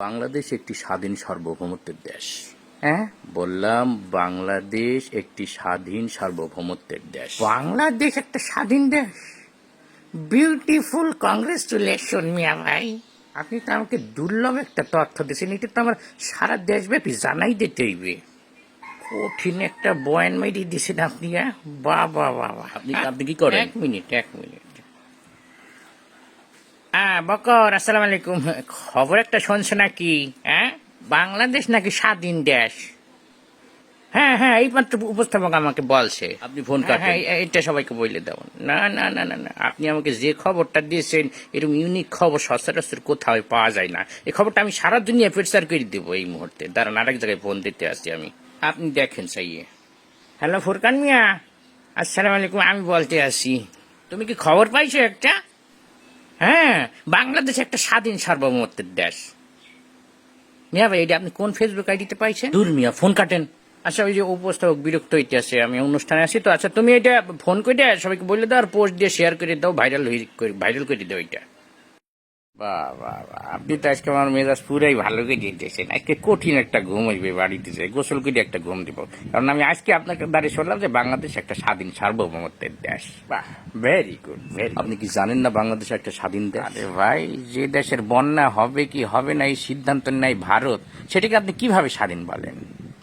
বাংলাদেশ একটি স্বাধীন সার্বভৌমত্বের দেশ। হ্যাঁ? বললাম বাংলাদেশ একটি স্বাধীন সার্বভৌমত্বের দেশ। বাংলাদেশ একটা স্বাধীন দেশ। বিউটিফুল কংগ্রেচুলেশন মিয়া ভাই। আপনি তো আমাকে দুর্লভ একটা তথ্য দিয়েছেন। এটা তো আমার সারা দেশব্যাপী জানাই দিতে হইবে। কঠিন একটা বয়ান মেরি দিয়েছেন আপনি হ্যাঁ? বাহ বাহ বাহ। আপনি আপনি কি করেন? এক মিনিট এক মিনিট। হ্যাঁ বকর আসসালামু আলাইকুম। খবর একটা শুনছো নাকি? হ্যাঁ? বাংলাদেশ নাকি স্বাধীন দেশ? হ্যাঁ হ্যাঁ এই মাত্র উপস্থাপক আমাকে বলছে। আপনি ফোন হ্যাঁ, হ্যাঁ, এটা সবাইকে বলে দাও। না না না না না আপনি আমাকে যে খবরটা দিয়েছেন এরকম ইউনিক খবর সচরাচর কোথাও পাওয়া যায় না। এই খবরটা আমি সারা দুনিয়া প্রচার করে দেবো এই মুহূর্তে। দাঁড়ান আরেক জায়গায় ফোন দিতে আসছি আমি। আপনি দেখেন সাইয়ে। হ্যালো ফুরকান মিয়া। আসসালামু আলাইকুম আমি বলতে আসি তুমি কি খবর পাইছো একটা? হ্যাঁ বাংলাদেশ একটা স্বাধীন সার্বভৌমত্বের দেশ। মিয়া ভাই এটা আপনি কোন ফেসবুক আইডিতে পাইছেন? দূর মিয়া ফোন কাটেন। আচ্ছা ওই যে উপস্থাপক বিরক্ত হইতে আছে আমি অনুষ্ঠানে আছি তো। আচ্ছা তুমি এটা ফোন করে সবাইকে বলে দাও আর পোস্ট দিয়ে শেয়ার করে দাও ভাইরাল ভাইরাল করে দাও এটা। বাহ বাহ আপনি তো আজকে আমার মেজাজ পুরাই ভালো করে দিতেছেন। আজকে কঠিন একটা ঘুম হইবে বাড়িতে যাই গোসল করে একটা ঘুম দিব। কারণ আমি আজকে আপনাকে দাঁড়িয়ে শুনলাম যে বাংলাদেশ একটা স্বাধীন সার্বভৌমত্বের দেশ। বাহ ভেরি গুড আপনি কি জানেন না বাংলাদেশ একটা স্বাধীন দেশ? আরে ভাই যে দেশের বন্যা হবে কি হবে না এই সিদ্ধান্ত নেয় ভারত সেটাকে আপনি কীভাবে স্বাধীন বলেন?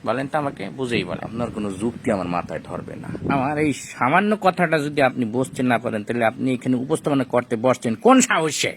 বলেন তো আমাকে বুঝেই বলেন। আপনার কোনো যুক্তি আমার মাথায় ধরবে না। আমার এই সামান্য কথাটা যদি আপনি বুঝতে না পারেন তাহলে আপনি এখানে উপস্থাপনা করতে বসছেন। কোন সাহসে?